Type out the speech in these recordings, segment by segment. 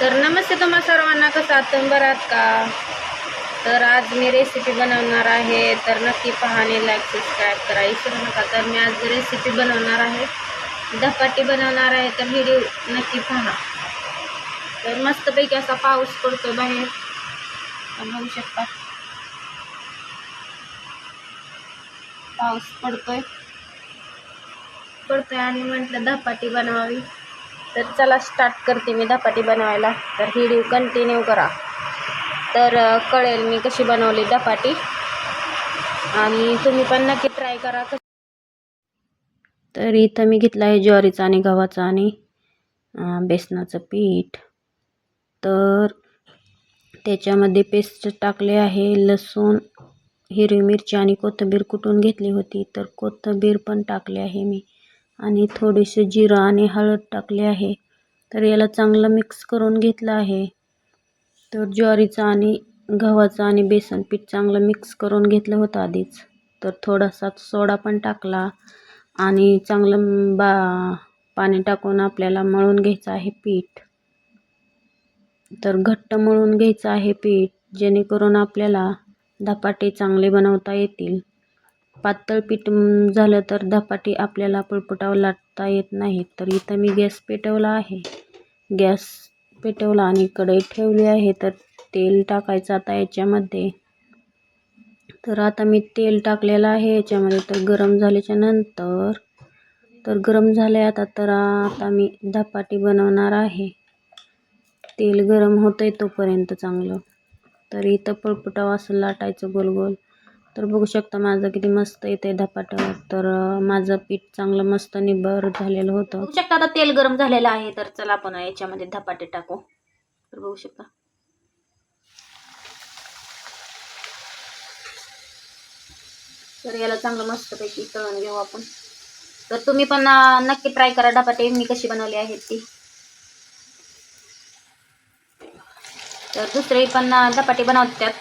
तर नमस्ते तुम्हा सर्वांना कसं आहात? बरं आहात का? तर आज मी रेसिपी बनवणार आहे तर नक्की पहा लाईक सबस्क्राईब करा. विसरू नका तर मी आज रेसिपी बनवणार आहे. धपाटी बनवणार आहे तर व्हिडिओ नक्की पहा. तर मस्तपैकी असा पाऊस पडतो बाहेर. बघू शकता. पाऊस पडतोय. पडतोय आणि म्हटलं धपाटी बनवावी. तर चला स्टार्ट करते मी धपाटी बनवायला. तर व्हिडिओ कंटिन्यू करा. तर कळेल मी कशी बनवली धपाटी. आणि तुम्ही पण नक्की ट्राय करा तर इथं मी घेतलं आहे ज्वारीचं आणि गव्हाचं आणि बेसनाचं पीठ. तर त्याच्यामध्ये पेस्ट टाकले आहे लसूण हिरवी मिरची आणि कोथिंबीर कुटून घेतली होती. तर कोथिंबीर पण टाकले आहे मी. आणि थोडेसे जिरं आणि हळद टाकले आहे. तर याला चांगलं मिक्स करून घेतलं आहे. तर ज्वारीचं आणि गव्हाचं आणि बेसन पीठ चांगलं मिक्स करून घेतलं होतं आधीच. तर थोडासा सोडा पण टाकला आणि चांगलं बा पाणी टाकून आपल्याला मळून घ्यायचं आहे पीठ. तर घट्ट मळून घ्यायचं आहे पीठ जेणेकरून आपल्याला धपाटे चांगले बनवता येतील. पातळ पीठ झालं तर धपाटी आपल्याला पळपटावं लाटता येत नाही तर इथं मी गॅस पेटवला आहे. गॅस पेटवला आणि कढई ठेवली आहे तर तेल टाकायचं आता याच्यामध्ये. तर आता मी तेल टाकलेलं आहे याच्यामध्ये. तर गरम झाल्याच्यानंतर तर गरम झाले आता तर आता मी धपाटी बनवणार आहे. तेल गरम होतं आहे तोपर्यंत चांगलं. तर इथं पळपटावं असं लाटायचं गोल गोल तर बघू शकता माझं किती मस्त येते धपाट. तर माझं पीठ चांगलं मस्त निबर झालेलं होतं. बघू शकता आता तेल गरम झालेलं आहे तर चला आपण याच्यामध्ये धपाटे टाकू. तर बघू शकता. तर याला चांगलं मस्तपैकी तळून घेऊ आपण. तर तुम्ही पण नक्की ट्राय करा धपाटे. मी कशी बनवली आहेत ती. तर दुसरे पण धपाटे बनवतात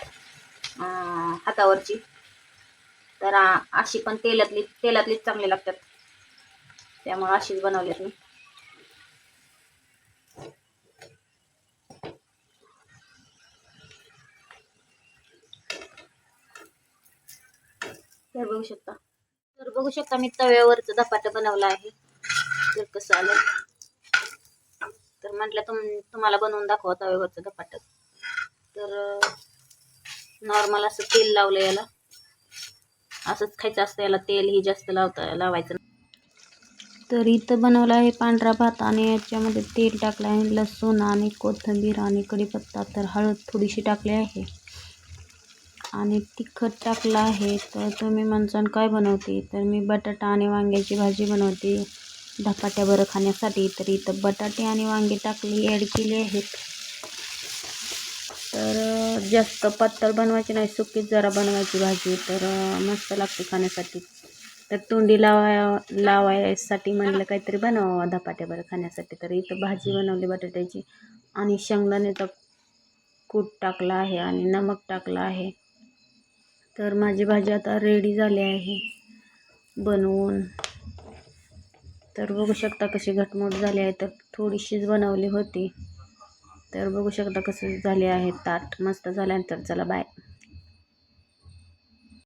हातावरची. तर अशी पण तेलातली तेलातलीच चांगली लागतात. त्यामुळे अशीच बनवलीत मी. तर बघू शकता. तर बघू शकता मी तव्यावरचं धपाटं बनवला आहे. तर कसं आलं. तर म्हटलं तुम तुम्हाला बनवून दाखवा तव्यावरचं धपाटं. तर नॉर्मल असं तेल लावलं याला. असंच खायचं असतं याला तेलही जास्त लावता लावायचं तर इथं बनवलं आहे पांढरा भात आणि याच्यामध्ये तेल टाकलं आहे लसूण आणि कोथिंबीर आणि कढीपत्ता. तर हळद थोडीशी टाकली आहे. आणि तिखट टाकलं आहे. तर तुम्ही म्हणसान काय बनवते? तर मी बटाटा आणि वांग्याची भाजी बनवते. धपाट्याबरं खाण्यासाठी. तर इथं बटाटे आणि वांगे टाकली ॲड केली आहेत. तर जास्त पातळ बनवायची नाही सुकीच जरा बनवायची भाजी. तर मस्त लागते खाण्यासाठी. तर तोंडी लावाय लावायसाठी म्हणलं काहीतरी बनवावं धपाट्यावर खाण्यासाठी. तर इथं भाजी बनवली बटाट्याची आणि शेंगदाण्याचा कूट टाकला आहे आणि नमक टाकला आहे. तर माझी भाजी आता रेडी झाली आहे बनवून. तर बघू शकता कशी घटमूट झाली आहे. तर थोडीशीच बनवली होती. तर बघू शकता कसं झाले आहेत ताट. मस्त झाल्यानंतर चला बाय